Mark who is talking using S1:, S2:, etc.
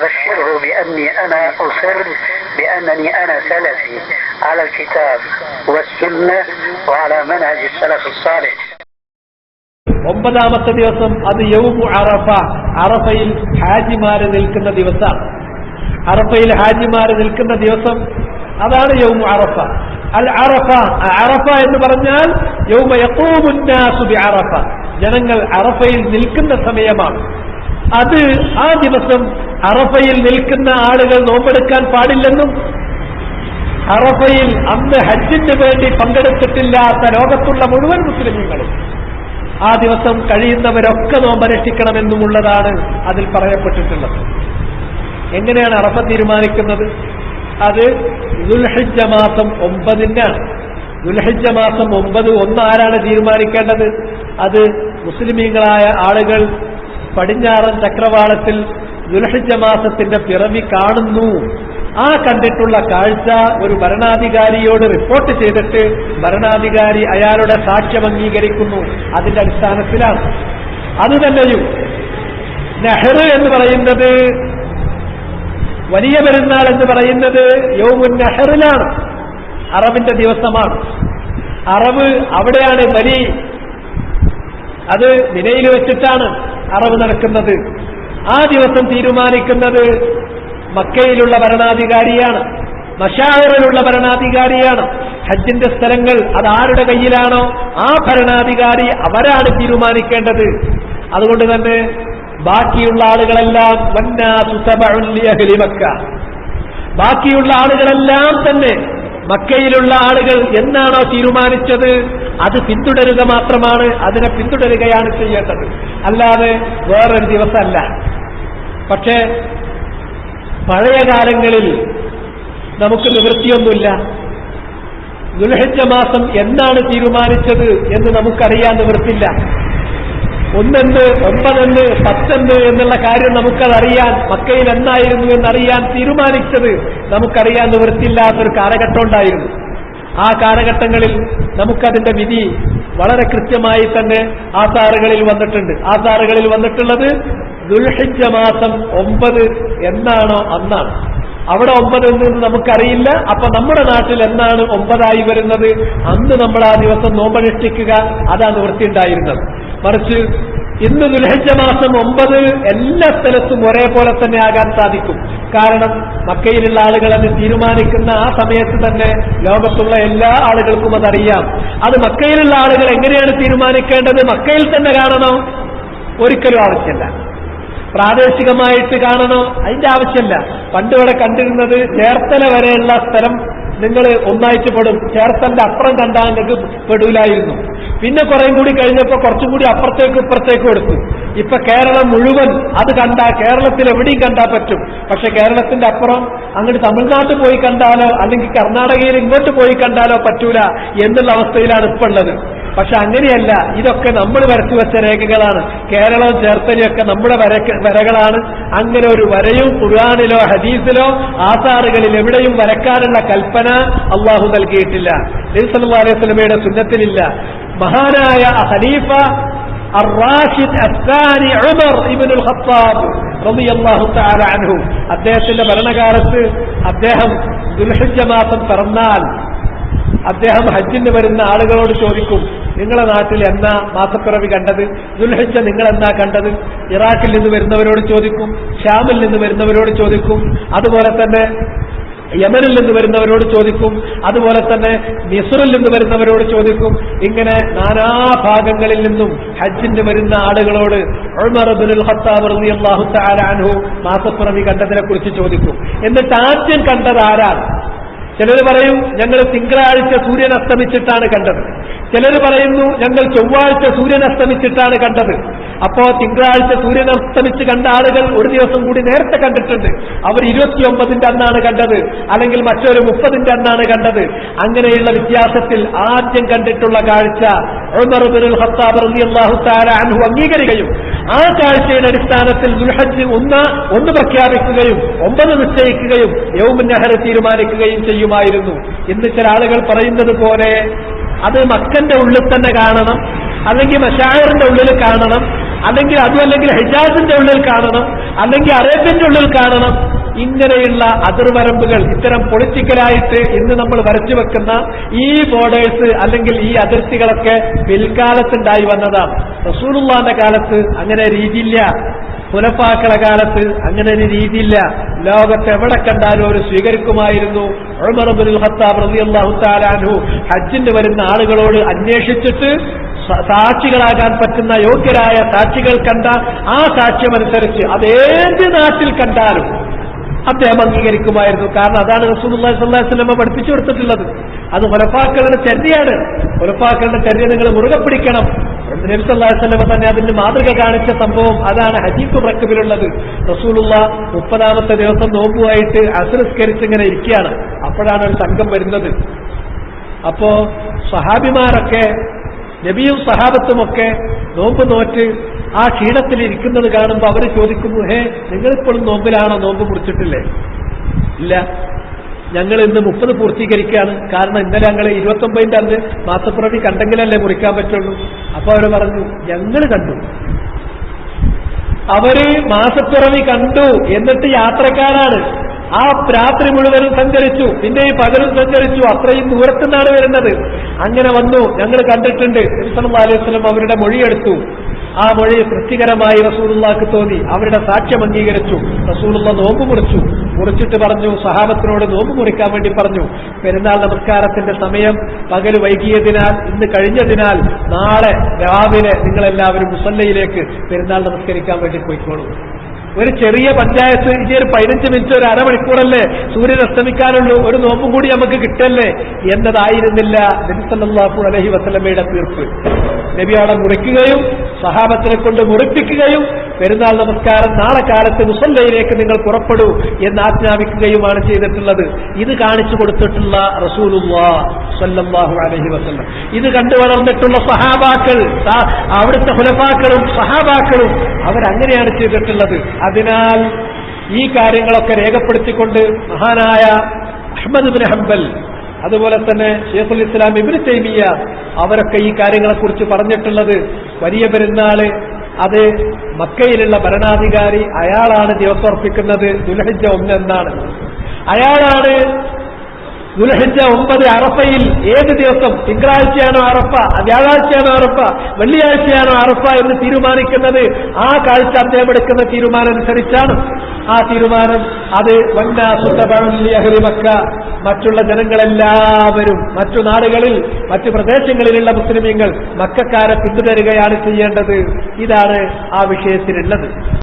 S1: فبشره بأني أنا أصر بأنني أنا سلفي على الكتاب والسنة وعلى منهج السلف الصالح
S2: ഒമ്പതാമത്തെ ദിവസം അത് യൗമു അറഫ അറഫയിൽ ഹാജിമാര് നിൽക്കുന്ന ദിവസമാണ് അറഫയിൽ ഹാജിമാര് നിൽക്കുന്ന ദിവസം അതാണ് യൗമു അറഫ അൽ അറഫ അറഫ എന്ന് പറഞ്ഞാൽ യൗമ യഖൂമുന്നാസു ബി അറഫ ജനങ്ങൾ അറഫയിൽ നിൽക്കുന്ന സമയമാണ് അത് ആ ദിവസം അറഫയിൽ നിൽക്കുന്ന ആളുകൾ നോമ്പെടുക്കാൻ പാടില്ലെന്നും അറഫയിൽ അന്ന് ഹജ്ജിന് വേണ്ടി പങ്കെടുത്തിട്ടില്ലാത്ത ലോകത്തുള്ള മുഴുവൻ മുസ്ലിമുകളും ആ ദിവസം കഴിയുന്നവരൊക്കെ നോമ്പനുഷ്ഠിക്കണമെന്നുമുള്ളതാണ് അതിൽ പറയപ്പെട്ടിട്ടുള്ളത്. എങ്ങനെയാണ് അറഫ തീരുമാനിക്കുന്നത്? അത് ദുൽഹജ്ജ മാസം ഒമ്പതിനാണ് ദുൽഹജ്ജ മാസം ഒമ്പത് ഒന്ന് ആരാണ് തീരുമാനിക്കേണ്ടത്? അത് മുസ്ലിമീങ്ങളായ ആളുകൾ പടിഞ്ഞാറൻ ചക്രവാളത്തിൽ ദുൽഹിജ മാസത്തിന്റെ പിറവി കാണുന്നു. ആ കണ്ടിട്ടുള്ള കാഴ്ച ഒരു ഭരണാധികാരിയോട് റിപ്പോർട്ട് ചെയ്തിട്ട് ഭരണാധികാരി അയാളുടെ സാക്ഷ്യം അംഗീകരിക്കുന്നു. അതിന്റെ അടിസ്ഥാനത്തിലാണ്. അത് തന്നെയും നെഹ്റ് എന്ന് പറയുന്നത് വലിയ പെരുന്നാൾ എന്ന് പറയുന്നത് യൗമുൻ നെഹറിലാണ്. അറബിന്റെ ദിവസമാണ്. അറബ് അവിടെയാണ് ബലി. അത് നിലയിൽ വെച്ചിട്ടാണ് അറബ് നടക്കുന്നത്. ആ ദിവസം തീരുമാനിക്കുന്നത് മക്കയിലുള്ള ഭരണാധികാരിയാണ് മഷാഹറിലുള്ള ഭരണാധികാരിയാണ്. ഹജ്ജിന്റെ സ്ഥലങ്ങൾ അത് ആരുടെ കയ്യിലാണോ ആ ഭരണാധികാരി അവരാണ് തീരുമാനിക്കേണ്ടത്. അതുകൊണ്ട് തന്നെ ബാക്കിയുള്ള ആളുകളെല്ലാം മക്ക. ബാക്കിയുള്ള ആളുകളെല്ലാം തന്നെ മക്കയിലുള്ള ആളുകൾ എന്നാണോ തീരുമാനിച്ചത്? അത് പിന്തുടരുക മാത്രമാണ് അതിനെ പിന്തുടരുകയാണ് ചെയ്യേണ്ടത്. അല്ലാതെ വേറൊരു ദിവസമല്ല. പക്ഷേ പഴയ കാലങ്ങളിൽ നമുക്ക് നിവൃത്തിയൊന്നുമില്ല. ദുൽഹജ്ജ മാസം എന്നാണ് തീരുമാനിച്ചത് എന്ന് നമുക്കറിയാൻ നിവൃത്തില്ല. ഒന്നെന്ന് ഒമ്പതെന്ന് പത്തെന്ന് എന്നുള്ള കാര്യം നമുക്കതറിയാൻ മക്കയിൽ എന്നായിരുന്നു എന്നറിയാൻ തീരുമാനിച്ചത് നമുക്കറിയാൻ നിവൃത്തിയില്ലാത്തൊരു കാലഘട്ടം ഉണ്ടായിരുന്നു. ആ കാലഘട്ടങ്ങളിൽ നമുക്കതിന്റെ വിധി വളരെ കൃത്യമായി തന്നെ ആധാറുകളിൽ വന്നിട്ടുണ്ട്. ആധാറുകളിൽ വന്നിട്ടുള്ളത് ദുൽഹിജ മാസം ഒമ്പത് എന്നാണോ അന്നാണ്. അവിടെ ഒമ്പത് എന്ന് നമുക്കറിയില്ല. അപ്പൊ നമ്മുടെ നാട്ടിൽ എന്നാണ് ഒമ്പതായി വരുന്നത്? അന്ന് നമ്മൾ ആ ദിവസം നോമ്പനുഷ്ഠിക്കുക. അതാണ് വൃത്തിയുണ്ടായിരുന്നത്. മറിച്ച് ഇന്ന് ദുൽഹജ്ജ മാസം ഒമ്പത് എല്ലാ സ്ഥലത്തും ഒരേപോലെ തന്നെ ആകാൻ സാധിക്കും. കാരണം മക്കയിലുള്ള ആളുകൾ അത് തീരുമാനിക്കുന്ന ആ സമയത്ത് തന്നെ ലോകത്തുള്ള എല്ലാ ആളുകൾക്കും അതറിയാം. അത് മക്കയിലുള്ള ആളുകൾ എങ്ങനെയാണ് തീരുമാനിക്കേണ്ടത്? മക്കയിൽ തന്നെ കാണണോ? ഒരിക്കലും ആവശ്യമില്ല. പ്രാദേശികമായിട്ട് കാണണോ. അതിന്റെ ആവശ്യമില്ല. പണ്ട് ഇവിടെ കണ്ടിരുന്നത് ചേർത്തല വരെയുള്ള സ്ഥലം നിങ്ങൾ ഒന്നായിട്ട് പെടും. ചേർത്തലിന്റെ അപ്പുറം കണ്ടാൽ നിങ്ങൾക്ക് പെടൂലായിരുന്നു. പിന്നെ കുറേം കൂടി കഴിഞ്ഞപ്പോൾ കുറച്ചും കൂടി അപ്പുറത്തേക്ക് ഇപ്പുറത്തേക്കും എടുത്തു. ഇപ്പൊ കേരളം മുഴുവൻ അത് കണ്ടാ കേരളത്തിൽ എവിടെയും കണ്ടാൽ പറ്റും. പക്ഷെ കേരളത്തിന്റെ അപ്പുറം അങ്ങോട്ട് തമിഴ്നാട്ടിൽ പോയി കണ്ടാലോ അല്ലെങ്കിൽ കർണാടകയിൽ ഇങ്ങോട്ട് പോയി കണ്ടാലോ പറ്റൂല എന്നുള്ള അവസ്ഥയിലാണ് ഇപ്പൊ ഉള്ളത്. പക്ഷെ അങ്ങനെയല്ല ഇതൊക്കെ നമ്മൾ വരച്ചു വെച്ച രേഖകളാണ് കേരളവും ചേർത്തലയൊക്കെ നമ്മുടെ വര വരകളാണ് അങ്ങനെ ഒരു വരയും ഖുർആാനിലോ ഹദീസിലോ ആസാറുകളിൽ എവിടെയും വരക്കാനുള്ള കൽപ്പന അള്ളാഹു നൽകിയിട്ടില്ല നബിസല്ലാ അലൈഹി സ്വലമയുടെ സുന്നത്തിലില്ല മഹാനായ ഖലീഫ الراشد الثاني عمر ابن الخطاب رضي الله تعالى عنه അദ്ദേഹത്തിന്റെ ഭരണകാലത്ത് അദ്ദേഹം ദുൽഹിജ്ജ മാസം പിറന്നാൽ അദ്ദേഹം ഹജ്ജിന് വരുന്ന ആളുകളോട് ചോദിക്കും നിങ്ങളെ നാട്ടിൽ എന്നാ മാസപ്പിറവി കണ്ടത്? ദുൽഹജ്ജ നിങ്ങൾ എന്നാ കണ്ടത്? ഇറാഖിൽ നിന്ന് വരുന്നവരോട് ചോദിക്കും ഷ്യാമിൽ നിന്ന് വരുന്നവരോട് ചോദിക്കും അതുപോലെ തന്നെ യമനിൽ നിന്ന് വരുന്നവരോട് ചോദിക്കും അതുപോലെ തന്നെ മിസറിൽ നിന്ന് വരുന്നവരോട് ചോദിക്കും. ഇങ്ങനെ നാനാ ഭാഗങ്ങളിൽ നിന്നും ഹജ്ജിന് വരുന്ന ആളുകളോട് അൻഹു മാസപ്പിറവി കണ്ടതിനെ കുറിച്ച് ചോദിക്കും. എന്നിട്ട് ആദ്യം കണ്ടത് ആരാണ്? ചിലർ പറയും ഞങ്ങൾ തിങ്കളാഴ്ച സൂര്യൻ അസ്തമിച്ചിട്ടാണ് കണ്ടത്. ചിലർ പറയുന്നു ഞങ്ങൾ ചൊവ്വാഴ്ച സൂര്യൻ അസ്തമിച്ചിട്ടാണ് കണ്ടത്. അപ്പോ തിങ്കളാഴ്ച സൂര്യൻ അസ്തമിച്ച് കണ്ട ആളുകൾ ഒരു ദിവസം കൂടി നേരത്തെ കണ്ടിട്ടുണ്ട്. അവർ ഇരുപത്തിയൊമ്പതിന്റെ അന്നാണ് കണ്ടത് അല്ലെങ്കിൽ മറ്റൊരു മുപ്പതിന്റെ അന്നാണ് കണ്ടത്. അങ്ങനെയുള്ള വ്യത്യാസത്തിൽ ആദ്യം കണ്ടിട്ടുള്ള കാഴ്ച അൻഹു അംഗീകരിക്കുകയും ആ കാഴ്ചയുടെ അടിസ്ഥാനത്തിൽ ദുൽഹജ് ഒന്ന് ഒന്ന് പ്രഖ്യാപിക്കുകയും ഒമ്പത് നിശ്ചയിക്കുകയും യൗമുൻ നഹർ തീരുമാനിക്കുകയും ചെയ്യുമായിരുന്നു. ഇന്ന് ചില ആളുകൾ പറയുന്നത് പോലെ അത് മക്കന്റെ ഉള്ളിൽ തന്നെ കാണണം അല്ലെങ്കിൽ മഷായറിന്റെ ഉള്ളിൽ കാണണം അല്ലെങ്കിൽ അതും അല്ലെങ്കിൽ ഹിജാസിന്റെ ഉള്ളിൽ കാണണം അല്ലെങ്കിൽ അറേബ്യന്റെ ഉള്ളിൽ കാണണം. ഇങ്ങനെയുള്ള അതിർവരമ്പുകൾ ഇത്തരം പൊളിറ്റിക്കലായിട്ട് ഇന്ന് നമ്മൾ വരച്ചു വെക്കുന്ന ഈ ബോർഡേഴ്സ് അല്ലെങ്കിൽ ഈ അതിർത്തികളൊക്കെ പിൽക്കാലത്തുണ്ടായി വന്നതാണ് റസൂലുള്ളാന്റെ കാലത്ത് അങ്ങനെ രീതിയില്ല. പുലപ്പാക്കള കാലത്ത് അങ്ങനെ ഒരു രീതിയില്ല. ലോകത്ത് എവിടെ കണ്ടാലും അവർ സ്വീകരിക്കുമായിരുന്നു. തആല ഹജ്ജിന് വരുന്ന ആളുകളോട് അന്വേഷിച്ചിട്ട് സാക്ഷികളാകാൻ പറ്റുന്ന യോഗ്യരായ സാക്ഷികൾ കണ്ട ആ സാക്ഷ്യമനുസരിച്ച് അതേത് നാട്ടിൽ കണ്ടാലും അദ്ദേഹം അംഗീകരിക്കുമായിരുന്നു. കാരണം അതാണ് റസൂലുള്ളാഹി സ്വല്ലല്ലാഹി അലൈഹി വസല്ലം പഠിപ്പിച്ചു കൊടുത്തിട്ടുള്ളത്. അത് ഉലഫാക്കളുടെ ചര്യയാണ്. ഉലഫാക്കളുടെ ചര്യ നിങ്ങൾ മുറുകെ പിടിക്കണം. നബി സല്ലല്ലാഹു അലൈഹി വസല്ലം തന്നെ അതിന്റെ മാതൃക കാണിച്ച സംഭവം അതാണ് ഹജീഫ് റക്കബിലുള്ളത് റസൂലുള്ള മുപ്പതാമത്തെ ദിവസം നോമ്പുമായിട്ട് അസുരസ്കരിച്ച് ഇങ്ങനെ ഇരിക്കുകയാണ്. അപ്പോഴാണ് ഒരു സംഘം വരുന്നത്. അപ്പോ സഹാബിമാരൊക്കെ നബിയും സഹാബത്തുമൊക്കെ നോമ്പ് നോറ്റ് ആ ക്ഷീണത്തിൽ ഇരിക്കുന്നത് കാണുമ്പോൾ അവർ ചോദിക്കുന്നു ഹേ നിങ്ങളിപ്പോഴും നോമ്പിലാണോ? നോമ്പ് മുറിച്ചിട്ടില്ലേ? ഇല്ല. ഞങ്ങൾ ഇന്ന് മുപ്പത് പൂർത്തീകരിക്കുകയാണ്. കാരണം ഇന്നലെ ഞങ്ങൾ ഇരുപത്തൊമ്പതിന്റെ അന്ന് മാസപ്പിറവി കണ്ടെങ്കിലല്ലേ മുറിക്കാൻ പറ്റുള്ളൂ. അപ്പൊ അവർ പറഞ്ഞു ഞങ്ങൾ കണ്ടു. അവർ മാസപ്പിറവി കണ്ടു എന്നിട്ട് യാത്രക്കാരാണ്. ആ രാത്രി മുഴുവനും സഞ്ചരിച്ചു. പിന്നെ ഈ പകലും സഞ്ചരിച്ചു. അത്രയും ദൂരത്തുനിന്നാണ് വരുന്നത്. അങ്ങനെ വന്നു. ഞങ്ങൾ കണ്ടിട്ടുണ്ട്. നബി അലൈഹി അവരുടെ മൊഴിയെടുത്തു. ആ മൊഴി തൃപ്തികരമായി റസൂലുള്ളാക്ക് തോന്നി. അവരുടെ സാക്ഷ്യം അംഗീകരിച്ചു. റസൂലുള്ള നോമ്പ് മുറിച്ചു. മുറിച്ചിട്ട് പറഞ്ഞു സഹാബത്തിനോട് നോമ്പ് മുറിക്കാൻ വേണ്ടി പറഞ്ഞു. പെരുന്നാൾ നമസ്കാരത്തിന്റെ സമയം പകൽ വൈകിയതിനാൽ ഇന്ന് കഴിഞ്ഞതിനാൽ നാളെ രാവിലെ നിങ്ങളെല്ലാവരും മുസല്ലയിലേക്ക് പെരുന്നാൾ നമസ്കരിക്കാൻ വേണ്ടി പോയിക്കോളൂ. ഒരു ചെറിയ പഞ്ചായത്ത് ഇനി ഒരു പതിനഞ്ച് മിനിറ്റ് ഒരു അരമണിക്കൂറല്ലേ സൂര്യൻ അസ്തമിക്കാനുള്ളൂ ഒരു നോമ്പും കൂടി നമുക്ക് കിട്ടല്ലേ എന്നതായിരുന്നില്ല നബിസല്ലാഹു അലഹി വസല്ലമയുടെ തീർപ്പ്. നബി അവിടെ മുറിക്കുകയും സഹാബത്തിനെ കൊണ്ട് മുറിപ്പിക്കുകയും പെരുന്നാൾ നമസ്കാരം നാളെ കാലത്ത് മുസല്ലയിലേക്ക് നിങ്ങൾ പുറപ്പെടൂ എന്ന് ആജ്ഞാപിക്കുകയുമാണ് ചെയ്തിട്ടുള്ളത്. ഇത് കാണിച്ചു കൊടുത്തിട്ടുള്ള സല്ലല്ലാഹു അലൈഹി വസല്ലം. ഇത് കണ്ടു വളർന്നിട്ടുള്ള സഹാബാക്കൾ അവിടുത്തെ ഹുലഫാക്കളും സഹാബാക്കളും അവരങ്ങനെയാണ് ചെയ്തിട്ടുള്ളത്. അതിനാൽ ഈ കാര്യങ്ങളൊക്കെ രേഖപ്പെടുത്തിക്കൊണ്ട് മഹാനായ അഹമ്മദ് ബിൻ ഹംബൽ അതുപോലെ തന്നെ ഷേഖുൽ ഇസ്ലാം ഇബിന് തൈമിയ അവരൊക്കെ ഈ കാര്യങ്ങളെക്കുറിച്ച് പറഞ്ഞിട്ടുള്ളത് വലിയ പെരുന്നാൾ അത് മക്കയിലുള്ള ഭരണാധികാരി അയാളാണ് ദിവസമർപ്പിക്കുന്നത് ദുലഹിജ ഒന്നെന്നാണ് അയാളാണ് ദുലഹിജ ഒമ്പത് അറഫയിൽ ഏത് ദിവസം? തിങ്കളാഴ്ചയാണോ അറഫ വ്യാഴാഴ്ചയാണോ അറഫ വെള്ളിയാഴ്ചയാണോ അറഫ എന്ന് തീരുമാനിക്കുന്നത്. ആ കാഴ്ച അദ്ദേഹം എടുക്കുന്ന തീരുമാനം അനുസരിച്ചാണ്. ആ തീരുമാനം അത് വന്നാസുദ്ധി മക്ക മറ്റുള്ള ജനങ്ങളെല്ലാവരും മറ്റു നാടുകളിൽ മറ്റു പ്രദേശങ്ങളിലുള്ള മുസ്ലിമീങ്ങൾ മക്കാരെ പിന്തുടരുകയാണ് ചെയ്യേണ്ടത്. ഇതാണ് ആ വിഷയത്തിലുള്ളത്.